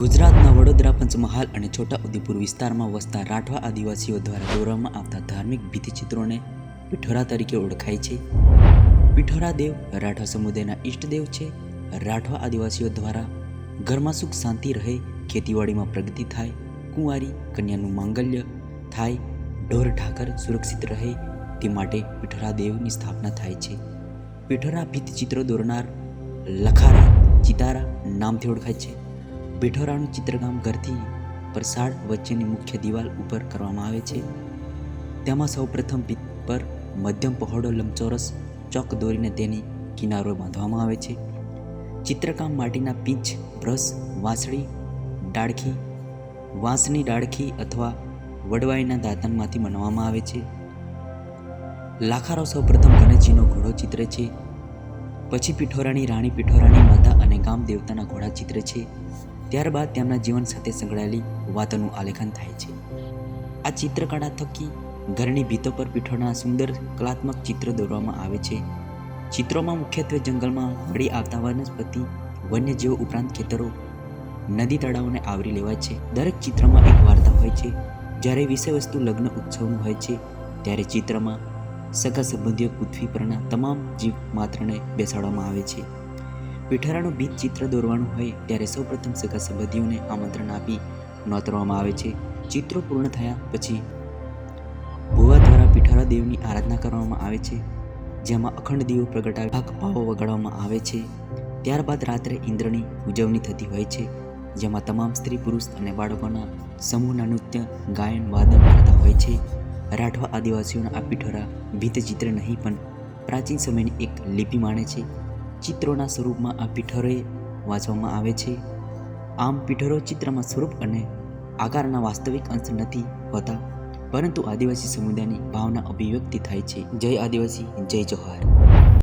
ગુજરાતના વડોદરા પંચમહાલ અને છોટા ઉદેપુર વિસ્તારમાં વસતા રાઠવા આદિવાસીઓ દ્વારા દોરવામાં આવતા ધાર્મિક ભીતિચિત્રોને પીઠોરા તરીકે ઓળખાય છે. પિઠોરા દેવ રાઠવા સમુદાયના ઈષ્ટદેવ છે. રાઠવા આદિવાસીઓ દ્વારા ઘરમાં સુખ શાંતિ રહે, ખેતીવાડીમાં પ્રગતિ થાય, કુંવારી કન્યાનું માંગલ્ય થાય, ઢોર ઢાકર સુરક્ષિત રહે, તે માટે પિઠોરા દેવની સ્થાપના થાય છે. પીઠોરા ભીતચિત્રો દોરનાર લખારા, ચિતારા નામથી ઓળખાય છે. પીઠોરાનું ચિત્રકામ ઘરથી પરસાળ વચ્ચેની મુખ્ય દિવાલ ઉપર કરવામાં આવે છે. તેમાં સૌપ્રથમ ભીત પર મધ્યમ પહોળો લંબચોરસ ચોક દોરીને તેની કિનારો બાંધવામાં આવે છે. ચિત્રકામ માટીના પીંચ બ્રશ, વાંસળી, ડાળખી, વાંસની ડાળખી અથવા વડવાઈના દાંતણમાંથી બનાવવામાં આવે છે. લાખારો સૌપ્રથમ ગણેશજીનો ઘોડો ચિત્ર છે. પછી પીઠોરાની રાણી પીઠોરાની માતા અને ગામ દેવતાના ઘોડા ચિત્ર છે. ત્યારબાદ તેમના જીવન સાથે સંકળાયેલી વાતોનું આલેખન થાય છે. આ ચિત્રકળા થકી ઘરની ભીતો પર પીઠોના સુંદર કલાત્મક ચિત્ર દોરવામાં આવે છે. ચિત્રોમાં મુખ્યત્વે જંગલમાં મળી આવતા વનસ્પતિ વન્યજીવો ઉપરાંત ખેતરો, નદી તળાવોને આવરી લેવાય છે. દરેક ચિત્રમાં એક વાર્તા હોય છે. જ્યારે વિષય વસ્તુ લગ્ન ઉત્સવનું હોય છે, ત્યારે ચિત્રમાં સગા સંબંધીઓ પૃથ્વી પરના તમામ જીવ માત્રને બેસાડવામાં આવે છે. પીઠરાનું બીજ ચિત્ર દોરવાનું હોય ત્યારે સૌપ્રથમ સગા સંબંધીઓને આમંત્રણ આપી નોતરવામાં આવે છે. ચિત્રો પૂર્ણ થયા પછી ભુવા દ્વારા પીઠારા દેવની આરાધના કરવામાં આવે છે, જેમાં અખંડ દીવો પ્રગટાવી ભાગ ભાવો વગાડવામાં આવે છે. ત્યારબાદ રાત્રે ઇન્દ્રની ઉજવણી થતી હોય છે, જેમાં તમામ સ્ત્રી પુરુષ અને બાળકોના સમૂહના નૃત્ય, ગાયન, વાદન કરતા હોય છે. રાઠવા આદિવાસીઓના આ પીઠોરા ભીતચિત્ર નહીં પણ પ્રાચીન સમયની એક લિપિ માને છે. ચિત્રોના સ્વરૂપમાં આ પીઠરોએ વાંચવામાં આવે છે. આમ પીઠરો ચિત્રમાં સ્વરૂપ અને આકારના વાસ્તવિક અંશ નથી હોતા, પરંતુ આદિવાસી સમુદાયની ભાવના અભિવ્યક્તિ થાય છે. જય આદિવાસી, જય જોહાર